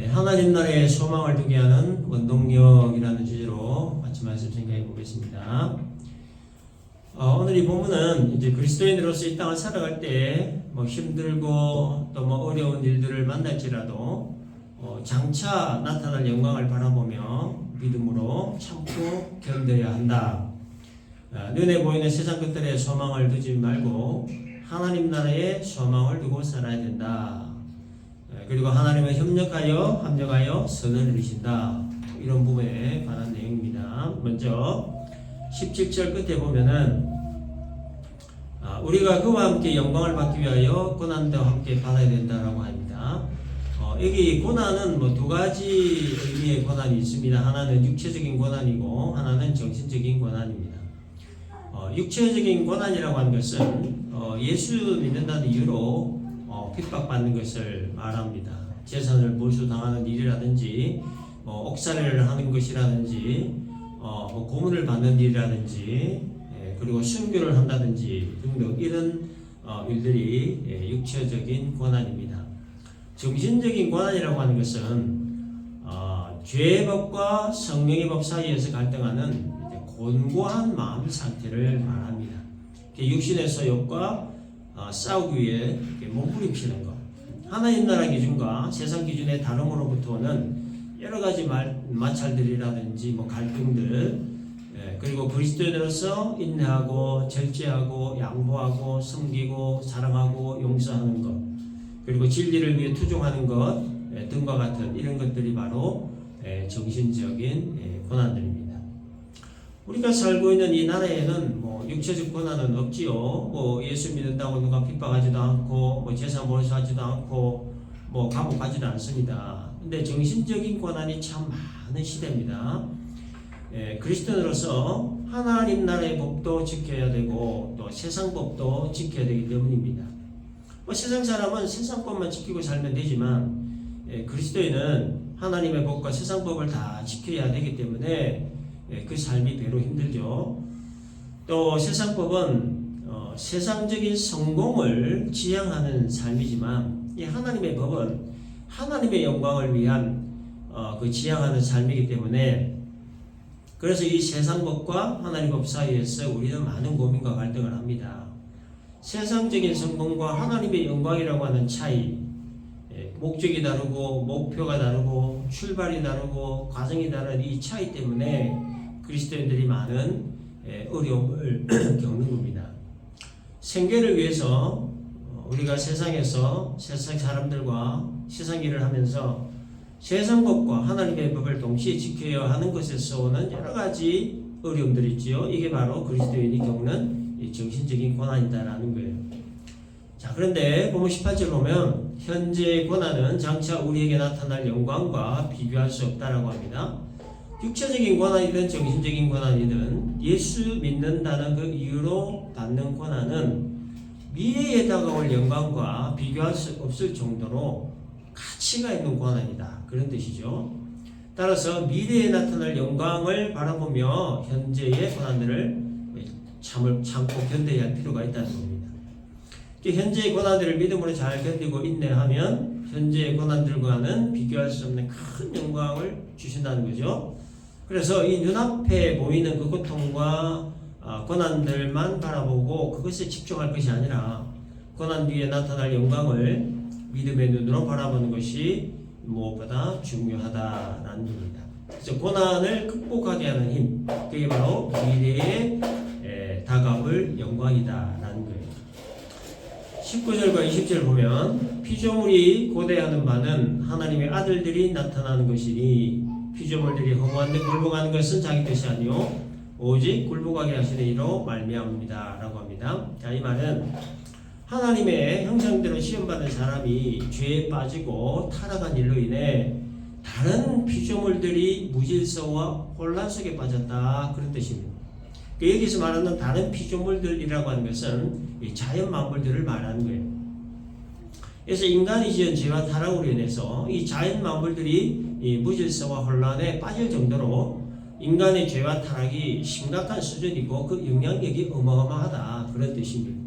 예, 하나님 나라의 소망을 두게 하는 원동력이라는 주제로 같이 말씀 생각해 보겠습니다. 어, 오늘 이 본문은 이제 그리스도인으로서 이 땅을 살아갈 때 뭐 힘들고 또 뭐 어려운 일들을 만날지라도 어, 장차 나타날 영광을 바라보며 믿음으로 참고 견뎌야 한다. 아, 눈에 보이는 세상 것들의 소망을 두지 말고 하나님 나라의 소망을 두고 살아야 된다. 예, 그리고 하나님과 협력하여 합력하여 선을 이루신다. 이런 부분에 관한 내용입니다. 먼저 17절 끝에 보면은 아, 우리가 그와 함께 영광을 받기 위하여 고난도 함께 받아야 된다라고 합니다. 어, 여기 고난은 뭐 두 가지 의미의 고난이 있습니다. 하나는 육체적인 고난이고 하나는 정신적인 고난입니다. 어, 육체적인 고난이라고 하는 것은 어, 예수 믿는다는 이유로 어, 핍박받는 것을 말합니다. 재산을 몰수당하는 일이라든지 어, 옥살이를 하는 것이라든지 어, 뭐 고문을 받는 일이라든지 예, 그리고 순교를 한다든지 등등 이런 어, 일들이 예, 육체적인 고난입니다. 정신적인 고난이라고 하는 것은 어, 죄의 법과 성령의 법 사이에서 갈등하는 곤고한 마음 상태를 말합니다. 육신의 소욕과 어, 싸우기 위해 몸부림치는 것. 하나님 나라 기준과 세상 기준의 다름으로부터 오는 여러 가지 말, 마찰들이라든지 뭐 갈등들 예, 그리고 그리스도인으로서 인내하고 절제하고 양보하고 섬기고 사랑하고 용서하는 것 그리고 진리를 위해 투종하는 것 예, 등과 같은 이런 것들이 바로 예, 정신적인 예, 고난들입니다. 우리가 살고 있는 이 나라에는 뭐 육체적 고난은 없지요. 뭐 예수 믿는다고 누가 핍박하지도 않고 뭐 재산 몰수하지도 않고 뭐 감옥 가지도 않습니다. 근데 정신적인 고난이 참 많은 시대입니다. 예, 그리스도인으로서 하나님 나라의 법도 지켜야 되고 또 세상 법도 지켜야 되기 때문입니다. 뭐 세상 사람은 세상 법만 지키고 살면 되지만 예, 그리스도인은 하나님의 법과 세상 법을 다 지켜야 되기 때문에 예, 그 삶이 배로 힘들죠. 또 세상 법은 어, 세상적인 성공을 지향하는 삶이지만 이 하나님의 법은 하나님의 영광을 위한 어, 그 지향하는 삶이기 때문에 그래서 이 세상 법과 하나님 법 사이에서 우리는 많은 고민과 갈등을 합니다. 세상적인 성공과 하나님의 영광이라고 하는 차이, 예, 목적이 다르고 목표가 다르고 출발이 다르고 과정이 다른 이 차이 때문에 그리스도인들이 많은 예, 어려움을 겪는 겁니다. 생계를 위해서 어, 우리가 세상에서 세상 사람들과 세상 일을 하면서 세상 법과 하나님의 법을 동시에 지켜야 하는 것에서 오는 여러 가지 어려움들이 있지요. 이게 바로 그리스도인이 겪는 이 정신적인 고난이다라는 거예요. 자, 그런데 보면 18절 보면 현재의 고난은 장차 우리에게 나타날 영광과 비교할 수 없다라고 합니다. 육체적인 고난이든 정신적인 고난이든 예수 믿는다는 그 이유로 받는 고난은 미래에 다가올 영광과 비교할 수 없을 정도로 가치가 있는 고난이다. 그런 뜻이죠. 따라서 미래에 나타날 영광을 바라보며 현재의 고난들을 참을 참고 견뎌야 할 필요가 있다는 겁니다. 현재의 고난들을 믿음으로 잘 견디고 인내하면 현재의 고난들과는 비교할 수 없는 큰 영광을 주신다는 거죠. 그래서 이 눈앞에 보이는 그 고통과 아, 고난들만 바라보고 그것에 집중할 것이 아니라 고난 뒤에 나타날 영광을 믿음의 눈으로 바라보는 것이 무엇보다 중요하다라는 겁니다. 그래서 고난을 극복하게 하는 힘, 그게 바로 미래에 에, 다가올 영광이다라는 거예요. 19절과 20절 보면 피조물이 고대하는 바는 하나님의 아들들이 나타나는 것이니 피조물들이 허무한 데 굴복하는 것은 자기 뜻이 아니요 오직 굴복하게 하시는 이로 말미암습니다라고 합니다. 자, 이 말은 하나님의 형상대로 시험받은 사람이 죄에 빠지고 타락한 일로 인해 다른 피조물들이 무질서와 혼란 속에 빠졌다 그런 뜻입니다. 그 여기서 말하는 다른 피조물들이라고 하는 것은 이 자연 만물들을 말하는 거예요. 그래서 인간이 지은 죄와 타락으로 인해서 이 자연 만물들이 이 무질서와 혼란에 빠질 정도로 인간의 죄와 타락이 심각한 수준이고 그 영향력이 어마어마하다 그런 뜻입니다.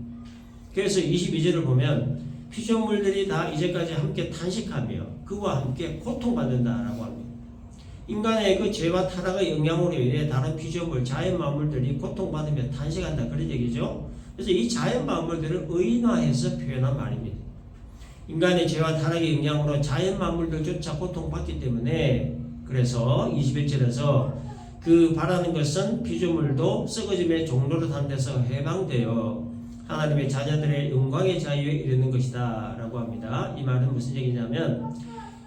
그래서 22절을 보면 피조물들이 다 이제까지 함께 탄식하며 그와 함께 고통받는다라고 합니다. 인간의 그 죄와 타락의 영향으로 인해 다른 피조물, 자연 만물들이 고통받으며 탄식한다 그런 얘기죠. 그래서 이 자연 만물들을 의인화해서 표현한 말입니다. 인간의 죄와 타락의 영향으로 자연 만물들조차 고통받기 때문에 그래서 21절에서 그 바라는 것은 피조물도 썩어짐의 종로로 단 데서 해방되어 하나님의 자녀들의 영광의 자유에 이르는 것이다 라고 합니다. 이 말은 무슨 얘기냐면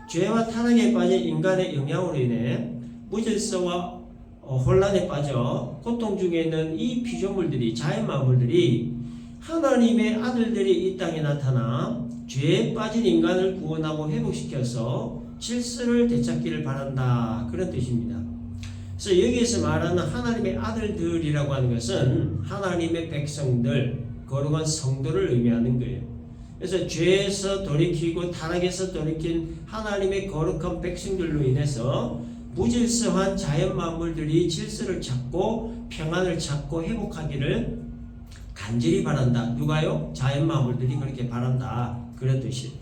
죄와 타락에 빠진 인간의 영향으로 인해 무질서와 어, 혼란에 빠져 고통 중에 있는 이 피조물들이 자연 만물들이 하나님의 아들들이 이 땅에 나타나 죄에 빠진 인간을 구원하고 회복시켜서 질서를 되찾기를 바란다 그런 뜻입니다. 그래서 여기에서 말하는 하나님의 아들들이라고 하는 것은 하나님의 백성들 거룩한 성도를 의미하는 거예요. 그래서 죄에서 돌이키고 타락에서 돌이킨 하나님의 거룩한 백성들로 인해서 무질서한 자연 만물들이 질서를 찾고 평안을 찾고 회복하기를 간절히 바란다. 누가요? 자연 만물들이 그렇게 바란다. 그런 뜻이.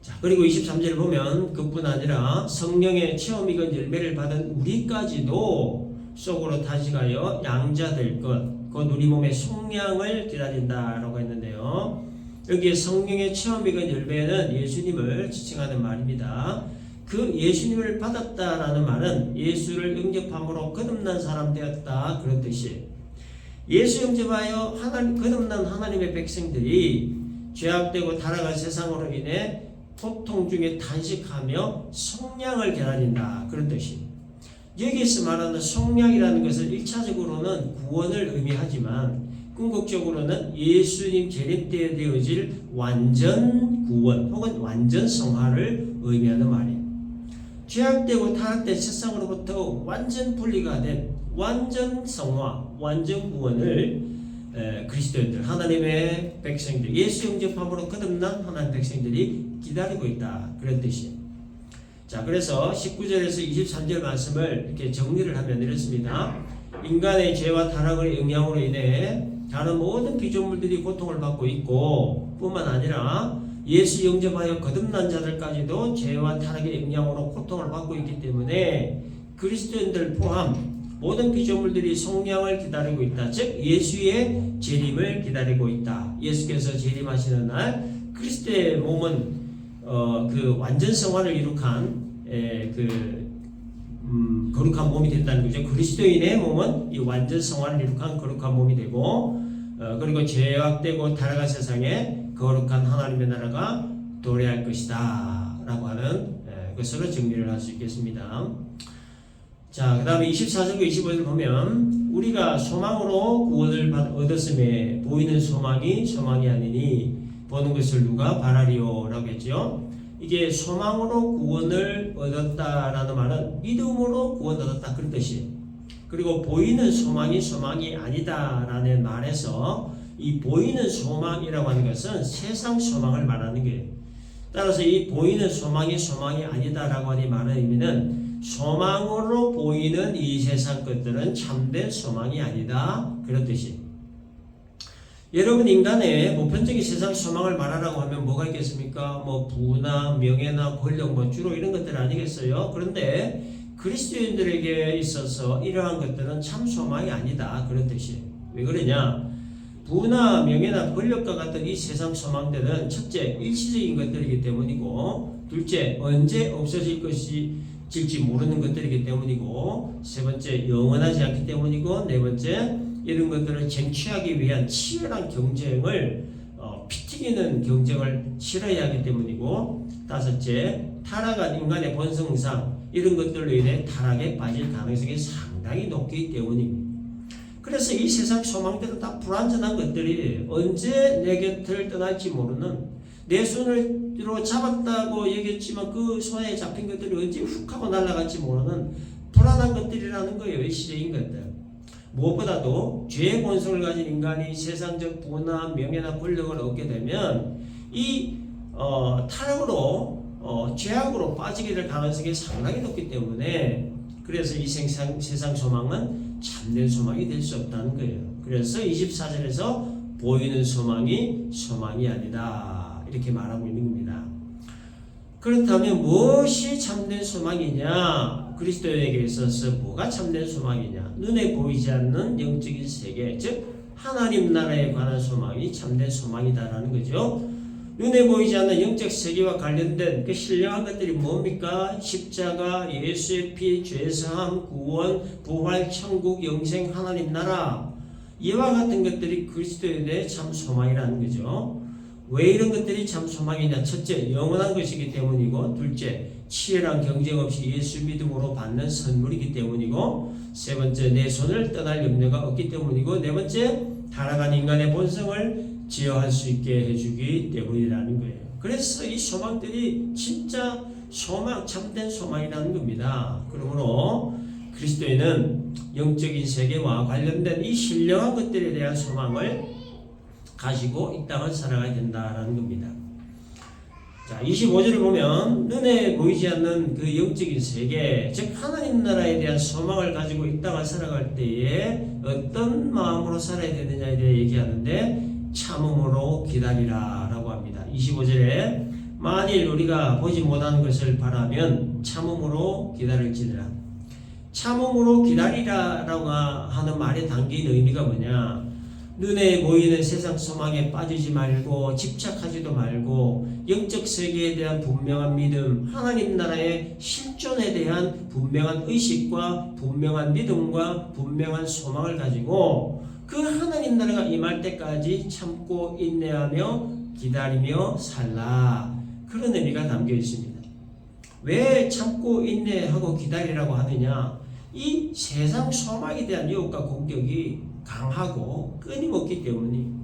자, 그리고 23절 보면 그뿐 아니라 성령의 체험 이건 열매를 받은 우리까지도 속으로 다시 가여 양자 될 것, 곧 우리 몸의 속량을 기다린다라고 했는데요. 여기에 성령의 체험 이건 열매는 예수님을 지칭하는 말입니다. 그 예수님을 받았다라는 말은 예수를 영접함으로 거듭난 사람 되었다 그런 뜻이에요. 예수 영접하여 하나님 거듭난 하나님의 백성들이 죄악되고 타락한 세상으로 인해 고통 중에 탄식하며 성량을 기다린다 그런 뜻입니다. 여기서 말하는 성량이라는 것은 1차적으로는 구원을 의미하지만 궁극적으로는 예수님 재림 때 되어질 완전 구원 혹은 완전 성화를 의미하는 말이에요. 죄악되고 타락된 세상으로부터 완전 분리가 된 완전 성화, 완전 구원을 에, 그리스도인들, 하나님의 백성들, 예수 영접함으로 거듭난 하나님 백성들이 기다리고 있다. 그런 뜻이에요. 자, 그래서 19절에서 23절 말씀을 이렇게 정리를 하면 이렇습니다. 인간의 죄와 타락의 영향으로 인해 다른 모든 피조물들이 고통을 받고 있고 뿐만 아니라 예수 영접하여 거듭난 자들까지도 죄와 타락의 영향으로 고통을 받고 있기 때문에 그리스도인들 포함 모든 피조물들이 성량을 기다리고 있다. 즉 예수의 재림을 기다리고 있다. 예수께서 재림하시는 날 그리스도의 몸은 어, 그 완전 성화를 이룩한 에, 그 음, 거룩한 몸이 된다는 거죠. 그리스도인의 몸은 이 완전 성화를 이룩한 거룩한 몸이 되고 어, 그리고 죄악되고 타락한 세상에 거룩한 하나님의 나라가 도래할 것이다 라고 하는 에, 것으로 정리를 할 수 있겠습니다. 자, 그 다음에 24절과 25절 보면 우리가 소망으로 구원을 받, 얻었음에 보이는 소망이 소망이 아니니 보는 것을 누가 바라리오 라고 했죠. 이게 소망으로 구원을 얻었다라는 말은 믿음으로 구원 얻었다 그런 뜻이에요. 그리고 보이는 소망이 소망이 아니다라는 말에서 이 보이는 소망이라고 하는 것은 세상 소망을 말하는 거예요. 따라서 이 보이는 소망이 소망이 아니다라고 하는 말의 의미는 소망으로 보이는 이 세상 것들은 참된 소망이 아니다. 그런 뜻이. 여러분 인간의 보편적인 세상 소망을 말하라고 하면 뭐가 있겠습니까? 뭐 부나 명예나 권력 뭐 주로 이런 것들 아니겠어요? 그런데 그리스도인들에게 있어서 이러한 것들은 참 소망이 아니다. 그런 뜻이에요. 왜 그러냐? 부나 명예나 권력과 같은 이 세상 소망들은 첫째 일시적인 것들이기 때문이고 둘째 언제 없어질 것이 질지 모르는 것들이기 때문이고 세 번째 영원하지 않기 때문이고 네 번째 이런 것들을 쟁취하기 위한 치열한 경쟁을 어, 피 튀기는 경쟁을 치러야 하기 때문이고 다섯째 타락한 인간의 본성상 이런 것들로 인해 타락에 빠질 가능성이 상당히 높기 때문입니다. 그래서 이 세상 소망들은 다 불완전한 것들이 언제 내 곁을 떠날지 모르는 내 손으 로 잡았다고 얘기했지만 그 손에 잡힌 것들이 언제 훅 하고 날아갈지 모르는 불안한 것들이라는 거예요. 일시적인 것들. 무엇보다도 죄의 본성을 가진 인간이 세상적 부나 명예나 권력을 얻게 되면 이 어, 타락으로 어, 죄악으로 빠지게 될 가능성이 상당히 높기 때문에 그래서 이 세상, 세상 소망은 참된 소망이 될 수 없다는 거예요. 그래서 24절에서 보이는 소망이 소망이 아니다. 이렇게 말하고 있는 겁니다. 그렇다면 무엇이 참된 소망이냐? 그리스도에게 있어서 뭐가 참된 소망이냐? 눈에 보이지 않는 영적인 세계, 즉 하나님 나라에 관한 소망이 참된 소망이다라는 거죠. 눈에 보이지 않는 영적 세계와 관련된 그 신령한 것들이 뭡니까? 십자가, 예수의 피, 죄사함, 구원, 부활, 천국, 영생, 하나님 나라 이와 같은 것들이 그리스도에 대해 참 소망이라는 거죠. 왜 이런 것들이 참 소망이냐? 첫째, 영원한 것이기 때문이고, 둘째, 치열한 경쟁 없이 예수 믿음으로 받는 선물이기 때문이고, 세 번째, 내 손을 떠날 염려가 없기 때문이고, 네 번째, 타락한 인간의 본성을 지어할 수 있게 해주기 때문이라는 거예요. 그래서 이 소망들이 진짜 소망, 참된 소망이라는 겁니다. 그러므로 그리스도인은 영적인 세계와 관련된 이 신령한 것들에 대한 소망을 가지고 이 땅을 살아가야 된다라는 겁니다. 자, 25절을 보면 눈에 보이지 않는 그 영적인 세계, 즉 하나님 나라에 대한 소망을 가지고 이 땅을 살아갈 때에 어떤 마음으로 살아야 되느냐에 대해 얘기하는데 참음으로 기다리라라고 합니다. 25절에 만일 우리가 보지 못하는 것을 바라면 참음으로 기다릴지니라. 참음으로 기다리라라고 하는 말에 담긴 의미가 뭐냐? 눈에 보이는 세상 소망에 빠지지 말고 집착하지도 말고 영적 세계에 대한 분명한 믿음, 하나님 나라의 실존에 대한 분명한 의식과 분명한 믿음과 분명한 소망을 가지고 그 하나님 나라가 임할 때까지 참고 인내하며 기다리며 살라 그런 의미가 담겨 있습니다. 왜 참고 인내하고 기다리라고 하느냐? 이 세상 소망에 대한 유혹과 공격이 강하고 끊임없기 때문이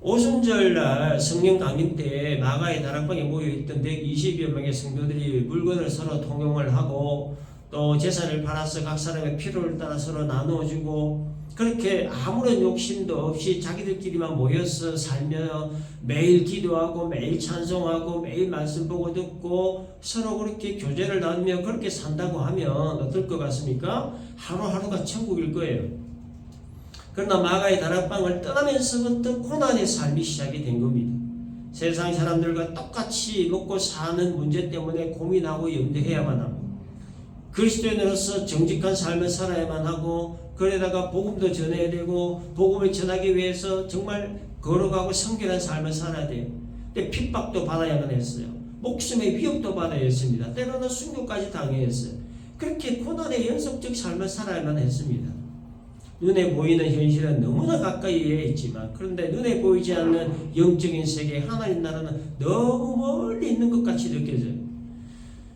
오순절날 성령 강림 때 마가의 다락방에 모여있던 120여 명의 성도들이 물건을 서로 통용을 하고 또 재산을 팔아서 각 사람의 필요를 따라 서로 나누어주고 그렇게 아무런 욕심도 없이 자기들끼리만 모여서 살며 매일 기도하고 매일 찬송하고 매일 말씀 보고 듣고 서로 그렇게 교제를 나누며 그렇게 산다고 하면 어떨 것 같습니까? 하루하루가 천국일 거예요. 그러나 마가의 다락방을 떠나면서부터 고난의 삶이 시작이 된 겁니다. 세상 사람들과 똑같이 먹고 사는 문제 때문에 고민하고 염려해야만 하고 그리스도인으로서 정직한 삶을 살아야만 하고 그러다가 복음도 전해야 되고 복음을 전하기 위해서 정말 걸어가고 성결한 삶을 살아야 돼요. 근데 핍박도 받아야만 했어요. 목숨의 위협도 받아야 했습니다. 때로는 순교까지 당해야 했어요. 그렇게 고난의 연속적 삶을 살아야만 했습니다. 눈에 보이는 현실은 너무나 가까이에 있지만 그런데 눈에 보이지 않는 영적인 세계 하나님 나라는 너무 멀리 있는 것 같이 느껴져요.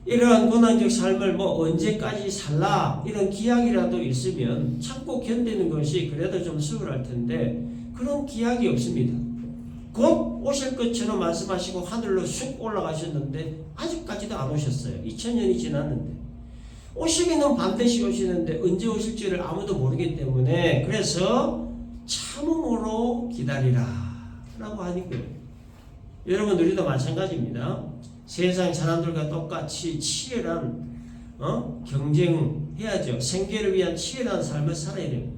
이러한 고난적 삶을 뭐 언제까지 살라 이런 기약이라도 있으면 참고 견디는 것이 그래도 좀 수월할 텐데 그런 기약이 없습니다. 곧 오실 것처럼 말씀하시고 하늘로 쑥 올라가셨는데 아직까지도 안 오셨어요. 2000년이 지났는데 오시기는 반드시 오시는데 언제 오실지를 아무도 모르기 때문에 그래서 참음으로 기다리라 라고 거예요. 여러분 우리도 마찬가지입니다. 세상 사람들과 똑같이 치열한 어? 경쟁해야죠. 생계를 위한 치열한 삶을 살아야 돼요.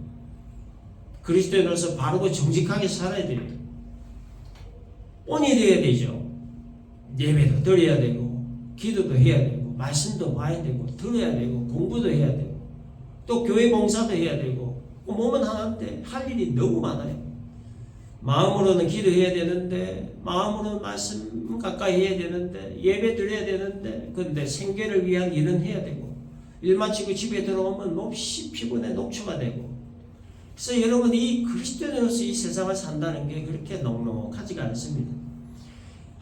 그리스도인으로서 바르고 정직하게 살아야 돼요. 온이 되어야 되죠. 예배도 드려야 되고 기도도 해야 되고 말씀도 봐야 되고 들어야 되고 공부도 해야 되고 또 교회 봉사도 해야 되고 몸은 하나인데 할 일이 너무 많아요. 마음으로는 기도해야 되는데 마음으로는 말씀 가까이 해야 되는데 예배 드려야 되는데 근데 생계를 위한 일은 해야 되고 일 마치고 집에 들어오면 몹시 피곤해 녹초가 되고 그래서 여러분 이 그리스도인으로서 이 세상을 산다는 게 그렇게 넉넉하지가 않습니다.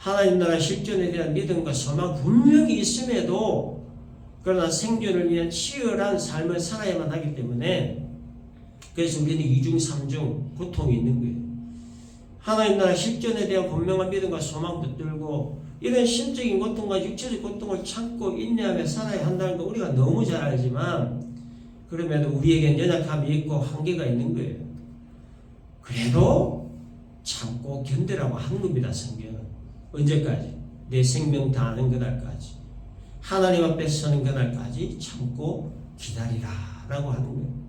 하나님 나라 실존에 대한 믿음과 소망 분명히 있음에도 그러나 생존을 위한 치열한 삶을 살아야만 하기 때문에 그래서 우리는 이중 삼중 고통이 있는 거예요. 하나님 나라 실존에 대한 분명한 믿음과 소망 붙들고 이런 심적인 고통과 육체적 고통을 참고 인내하며 살아야 한다는 거 우리가 너무 잘 알지만 그럼에도 우리에겐 연약함이 있고 한계가 있는 거예요. 그래도 참고 견디라고 한 겁니다. 성경은 언제까지? 내 생명 다하는 그날까지 하나님 앞에 서는 그날까지 참고 기다리라 라고 하는 거예요.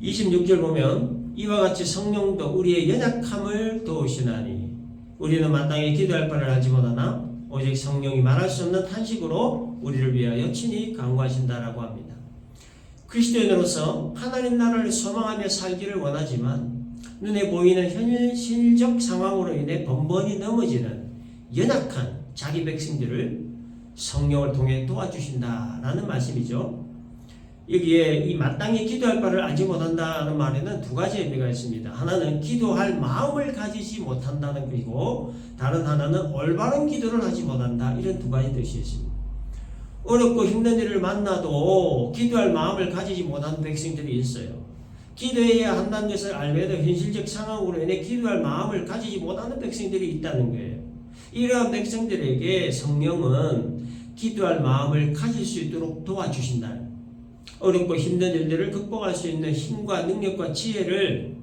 26절 보면 이와 같이 성령도 우리의 연약함을 도우시나니 우리는 마땅히 기도할 바를 하지 못하나 오직 성령이 말할 수 없는 탄식으로 우리를 위하여 친히 간구하신다라고 합니다. 그리스도인으로서 하나님 나라를 소망하며 살기를 원하지만 눈에 보이는 현실적 상황으로 인해 번번이 넘어지는 연약한 자기 백성들을 성령을 통해 도와주신다라는 말씀이죠. 여기에 이 마땅히 기도할 바를 알지 못한다는 말에는 두 가지 의미가 있습니다. 하나는 기도할 마음을 가지지 못한다는 것이고 다른 하나는 올바른 기도를 하지 못한다 이런 두 가지 뜻이 있습니다. 어렵고 힘든 일을 만나도 기도할 마음을 가지지 못한 백성들이 있어요. 기도해야 한다는 것을 알면서 현실적 상황으로 인해 기도할 마음을 가지지 못하는 백성들이 있다는 거예요. 이러한 백성들에게 성령은 기도할 마음을 가질 수 있도록 도와주신다. 어렵고 힘든 일들을 극복할 수 있는 힘과 능력과 지혜를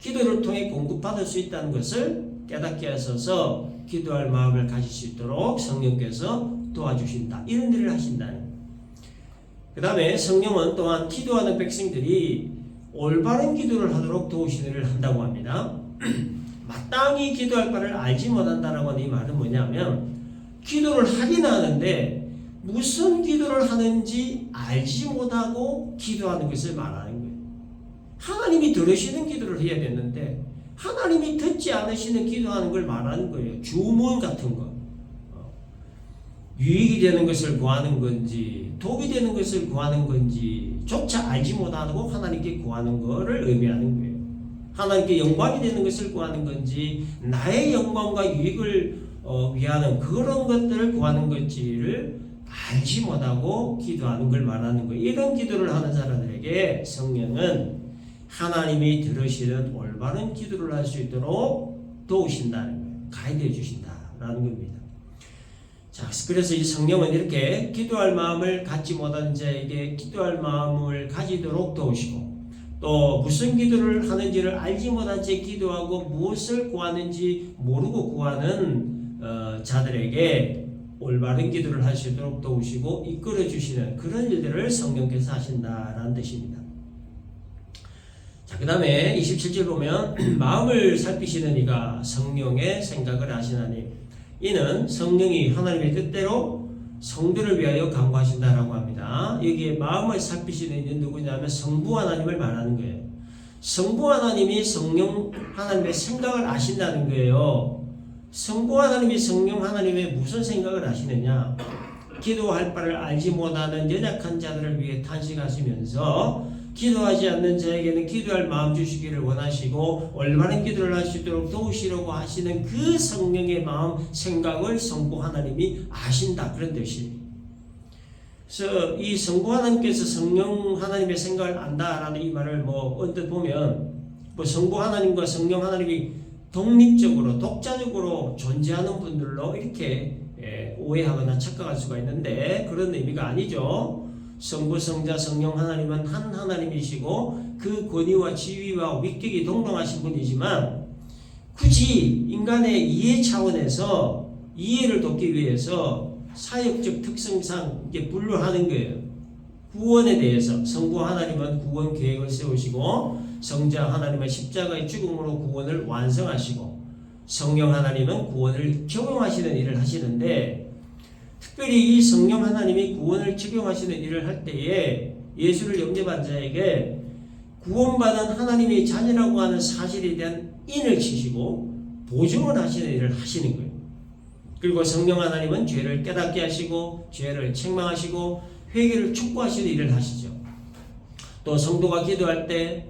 기도를 통해 공급받을 수 있다는 것을 깨닫게 하셔서 기도할 마음을 가질 수 있도록 성령께서 도와주신다. 이런 일을 하신다. 그 다음에 성령은 또한 기도하는 백성들이 올바른 기도를 하도록 도우시는 일을 한다고 합니다. 마땅히 기도할 바를 알지 못한다라고 하는 이 말은 뭐냐면 기도를 하긴 하는데 무슨 기도를 하는지 알지 못하고 기도하는 것을 말하는 거예요. 하나님이 들으시는 기도를 해야 되는데 하나님이 듣지 않으시는 기도하는 걸 말하는 거예요. 주문 같은 거. 어. 유익이 되는 것을 구하는 건지 독이 되는 것을 구하는 건지 조차 알지 못하고 하나님께 구하는 것을 의미하는 거예요. 하나님께 영광이 되는 것을 구하는 건지 나의 영광과 유익을 어, 위하는 그런 것들을 구하는 건지를 알지 못하고 기도하는 걸 말하는 거예요. 이런 기도를 하는 사람들에게 성령은 하나님이 들으시는 올바른 기도를 할 수 있도록 도우신다는 거예요. 가이드해 주신다라는 겁니다. 자, 그래서 이 성령은 이렇게 기도할 마음을 갖지 못한 자에게 기도할 마음을 가지도록 도우시고 또 무슨 기도를 하는지를 알지 못한 채 기도하고 무엇을 구하는지 모르고 구하는 어, 자들에게 올바른 기도를 할 수 있도록 도우시고 이끌어 주시는 그런 일들을 성령께서 하신다라는 뜻입니다. 자, 그 다음에 27절 보면 마음을 살피시는 이가 성령의 생각을 하시나니 이는 성령이 하나님의 뜻대로 성도를 위하여 강구하신다라고 합니다. 여기에 마음을 살피시는 이는 누구냐면 성부 하나님을 말하는 거예요. 성부 하나님이 성령 하나님의 생각을 아신다는 거예요. 성부 하나님이 성령 하나님의 무슨 생각을 하시느냐? 기도할 바를 알지 못하는 연약한 자들을 위해 탄식하시면서 기도하지 않는 자에게는 기도할 마음 주시기를 원하시고 올바른 기도를 할 수 있도록 도우시려고 하시는 그 성령의 마음 생각을 성부 하나님이 아신다 그런 뜻이에요. 그래서 이 성부 하나님께서 성령 하나님의 생각을 안다라는 이 말을 뭐 언뜻 보면 뭐 성부 하나님과 성령 하나님이 독립적으로 독자적으로 존재하는 분들로 이렇게 예, 오해하거나 착각할 수가 있는데 그런 의미가 아니죠. 성부, 성자, 성령 하나님은 한 하나님이시고 그 권위와 지위와 위격이 동등하신 분이지만 굳이 인간의 이해 차원에서 이해를 돕기 위해서 사역적 특성상 이게 분류하는 거예요. 구원에 대해서 성부 하나님은 구원 계획을 세우시고 성자 하나님은 십자가의 죽음으로 구원을 완성하시고 성령 하나님은 구원을 적용하시는 일을 하시는데 특별히 이 성령 하나님이 구원을 적용하시는 일을 할 때에 예수를 영접한 자에게 구원받은 하나님의 자녀라고 하는 사실에 대한 인을 치시고 보증을 하시는 일을 하시는 거예요. 그리고 성령 하나님은 죄를 깨닫게 하시고 죄를 책망하시고 회개를 촉구하시는 일을 하시죠. 또 성도가 기도할 때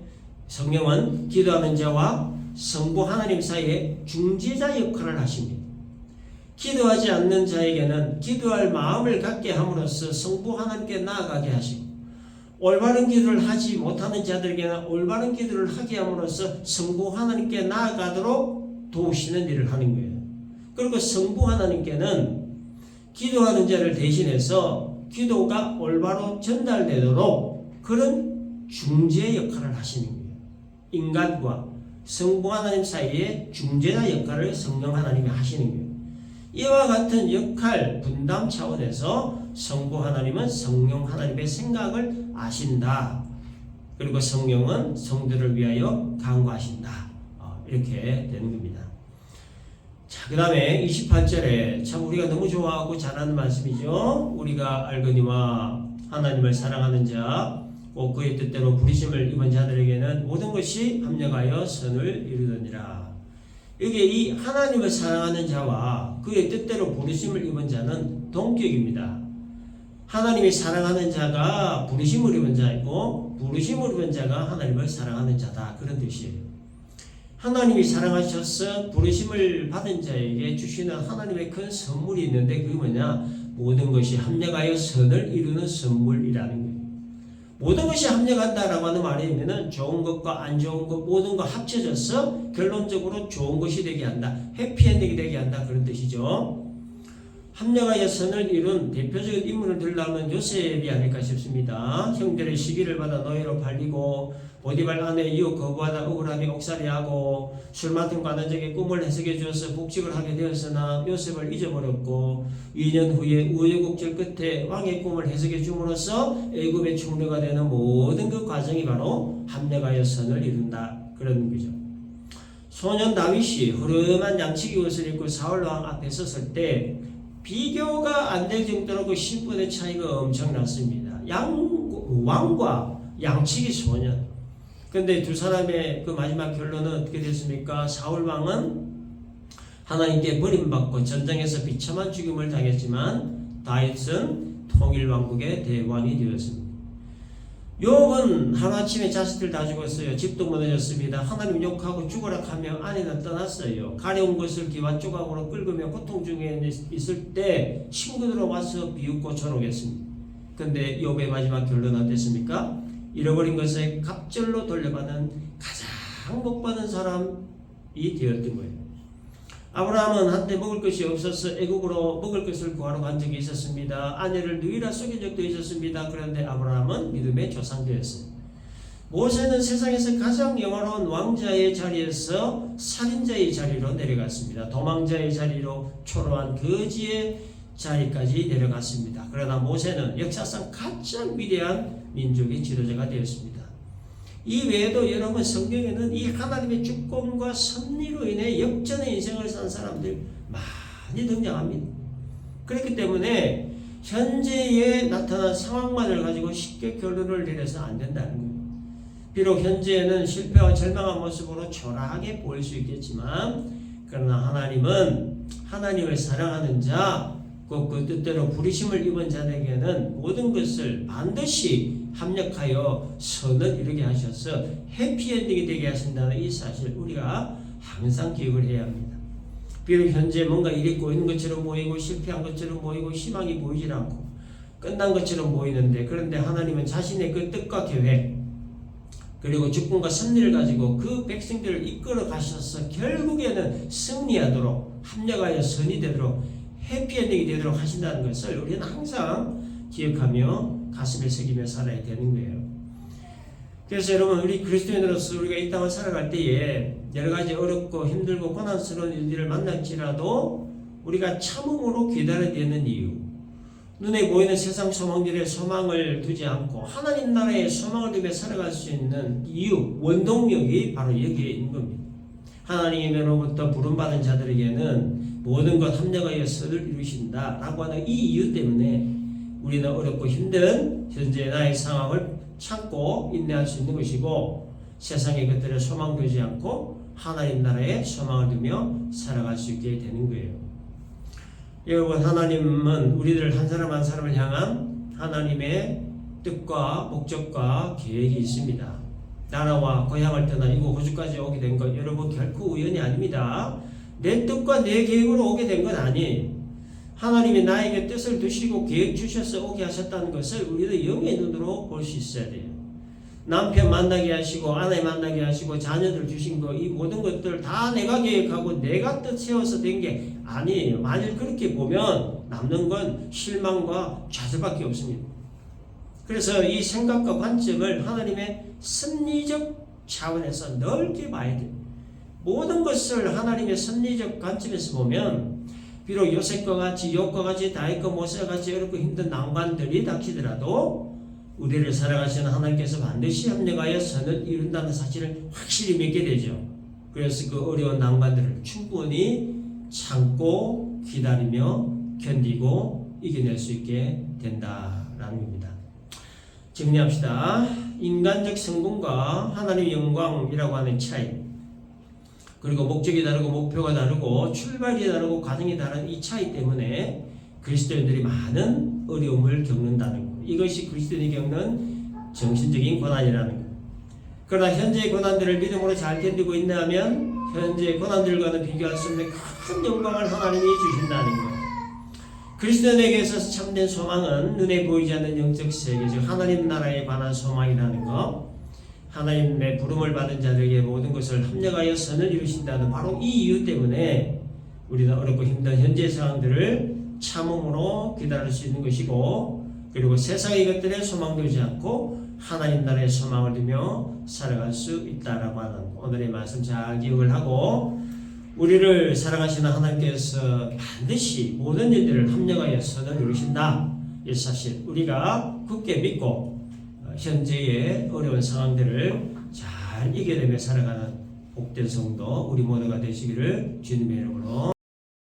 성령은 기도하는 자와 성부 하나님 사이에 중재자 역할을 하십니다. 기도하지 않는 자에게는 기도할 마음을 갖게 함으로써 성부 하나님께 나아가게 하시고 올바른 기도를 하지 못하는 자들에게는 올바른 기도를 하게 함으로써 성부 하나님께 나아가도록 도우시는 일을 하는 거예요. 그리고 성부 하나님께는 기도하는 자를 대신해서 기도가 올바로 전달되도록 그런 중재 역할을 하시는 거예요. 인간과 성부 하나님 사이에 중재자 역할을 성령 하나님이 하시는 거예요. 이와 같은 역할 분담 차원에서 성부 하나님은 성령 하나님의 생각을 아신다. 그리고 성령은 성도를 위하여 강구하신다. 어, 이렇게 되는 겁니다. 자, 그 다음에 28절에 참 우리가 너무 좋아하고 잘하는 말씀이죠. 우리가 알거니와 하나님을 사랑하는 자, 꼭 그의 뜻대로 부르심을 입은 자들에게는 모든 것이 합력하여 선을 이루느니라. 이게 이 하나님을 사랑하는 자와 그의 뜻대로 부르심을 입은 자는 동격입니다. 하나님이 사랑하는 자가 부르심을 입은 자이고 부르심을 입은 자가 하나님을 사랑하는 자다 그런 뜻이에요. 하나님이 사랑하셔서 부르심을 받은 자에게 주시는 하나님의 큰 선물이 있는데 그게 뭐냐? 모든 것이 합력하여 선을 이루는 선물이라는 거예요. 모든 것이 합력한다라고 하는 말이면은 좋은 것과 안 좋은 것 모든 거 합쳐져서 결론적으로 좋은 것이 되게 한다. 해피엔딩이 되게 한다. 그런 뜻이죠. 합력하여 선을 이룬 대표적인 인물을 들라면 요셉이 아닐까 싶습니다. 형들의 시기를 받아 노예로 팔리고 보디발 아내 이웃 거부하다 억울하게 옥살이하고 술 맡은 관원적의 꿈을 해석해 주어서 복직을 하게 되었으나 요셉을 잊어버렸고 2년 후에 우여곡절 끝에 왕의 꿈을 해석해 줌으로써 애굽의 총리가 되는 모든 그 과정이 바로 합력하여 선을 이룬다 그런 거죠. 소년 다윗이 흐름한 양치기 옷을 입고 사울 왕 앞에 섰을 때 비교가 안 될 정도로 그 신분의 차이가 엄청났습니다. 양 왕과 양치기 소년. 근데 두 사람의 그 마지막 결론은 어떻게 됐습니까? 사울 왕은 하나님께 버림받고 전쟁에서 비참한 죽임을 당했지만 다윗은 통일 왕국의 대왕이 되었습니다. 욥은 하루아침에 자식들 다 죽었어요. 집도 무너졌습니다. 하나님 욕하고 죽어라 하며 아내는 떠났어요. 가려운 것을 기와 조각으로 긁으며 고통 중에 있을 때 친구들 와서 비웃고 조롱했습니다. 근데 욥의 마지막 결론은 어땠습니까? 잃어버린 것을 갑절로 돌려받는 가장 복받은 사람이 되었던 거예요. 아브라함은 한때 먹을 것이 없어서 애국으로 먹을 것을 구하러 간 적이 있었습니다. 아내를 누이라 속인 적도 있었습니다. 그런데 아브라함은 믿음의 조상되었어요. 모세는 세상에서 가장 영화로운 왕자의 자리에서 살인자의 자리로 내려갔습니다. 도망자의 자리로 초라한 거지의 자리까지 내려갔습니다. 그러나 모세는 역사상 가장 위대한 민족의 지도자가 되었습니다. 이 외에도 여러분 성경에는 이 하나님의 주권과 섭리로 인해 역전의 인생을 산 사람들 많이 등장합니다. 그렇기 때문에 현재에 나타난 상황만을 가지고 쉽게 결론을 내려서 안 된다는 거예요. 비록 현재에는 실패와 절망한 모습으로 초라하게 보일 수 있겠지만 그러나 하나님은 하나님을 사랑하는 자, 꼭그 뜻대로 부르심을 입은 자에게는 모든 것을 반드시 합력하여 선을 이루게 하셔서 해피엔딩이 되게 하신다는 이 사실 우리가 항상 기억을 해야 합니다. 비록 현재 뭔가 일이 꼬이는 것처럼 보이고 실패한 것처럼 보이고 희망이 보이질 않고 끝난 것처럼 보이는데 그런데 하나님은 자신의 그 뜻과 계획 그리고 주권과 섭리를 가지고 그 백성들을 이끌어 가셔서 결국에는 승리하도록 합력하여 선이 되도록 해피엔딩이 되도록 하신다는 것을 우리는 항상 기억하며 가슴에 새기며 살아야 되는 거예요. 그래서 여러분 우리 그리스도인으로서 우리가 이 땅을 살아갈 때에 여러 가지 어렵고 힘들고 고난스러운 일들을 만날지라도 우리가 참음으로 기다려야 되는 이유 눈에 보이는 세상 소망들의 소망을 두지 않고 하나님 나라의 소망을 두며 살아갈 수 있는 이유 원동력이 바로 여기에 있는 겁니다. 하나님으로부터 부름받은 자들에게는 모든 것 합력하여 선을 이루신다라고 하는 이 이유 때문에 우리는 어렵고 힘든 현재 나의 상황을 참고 인내할 수 있는 것이고 세상의 것들을 소망 두지 않고 하나님 나라에 소망을 두며 살아갈 수 있게 되는 거예요. 여러분 하나님은 우리들 한 사람 한 사람을 향한 하나님의 뜻과 목적과 계획이 있습니다. 나라와 고향을 떠나 이곳 호주까지 오게 된 것 여러분 결코 우연이 아닙니다. 내 뜻과 내 계획으로 오게 된 건 아니에요. 하나님이 나에게 뜻을 두시고 계획 주셔서 오게 하셨다는 것을 우리도 영의 눈으로 볼 수 있어야 돼요. 남편 만나게 하시고 아내 만나게 하시고 자녀들 주신 거 이 모든 것들 다 내가 계획하고 내가 뜻 세워서 된 게 아니에요. 만일 그렇게 보면 남는 건 실망과 좌절밖에 없습니다. 그래서 이 생각과 관점을 하나님의 섭리적 차원에서 넓게 봐야 돼요. 모든 것을 하나님의 섭리적 관점에서 보면 비록 요셉과 같이 욥과 같이 다윗과 모세와 같이 어렵고 힘든 난관들이 닥치더라도 우리를 살아가시는 하나님께서 반드시 합력하여 선을 이룬다는 사실을 확실히 믿게 되죠. 그래서 그 어려운 난관들을 충분히 참고 기다리며 견디고 이겨낼 수 있게 된다라는 겁니다. 정리합시다. 인간적 성공과 하나님의 영광이라고 하는 차이. 그리고 목적이 다르고 목표가 다르고 출발이 다르고 과정이 다른 이 차이 때문에 그리스도인들이 많은 어려움을 겪는다는 것. 이것이 그리스도인이 겪는 정신적인 고난이라는 것. 그러나 현재의 고난들을 믿음으로 잘 견디고 있냐면 현재의 고난들과는 비교할 수 없는 큰 영광을 하나님이 주신다는 것. 그리스도인에게 있어서 참된 소망은 눈에 보이지 않는 영적 세계, 즉 하나님 나라에 관한 소망이라는 것. 하나님의 부름을 받은 자들에게 모든 것을 합력하여 선을 이루신다는 바로 이 이유 때문에 우리는 어렵고 힘든 현재 상황들을 참음으로 기다릴 수 있는 것이고 그리고 세상의 것들에 소망되지 않고 하나님 나라의 소망을 두며 살아갈 수 있다라고 하는 오늘의 말씀 잘 기억을 하고 우리를 사랑하시는 하나님께서 반드시 모든 일들을 합력하여 선을 이루신다. 이 사실 우리가 굳게 믿고 어, 현재의 어려운 상황들을 잘 이겨내며 살아가는 복된 성도 우리 모두가 되시기를 주님의 이름으로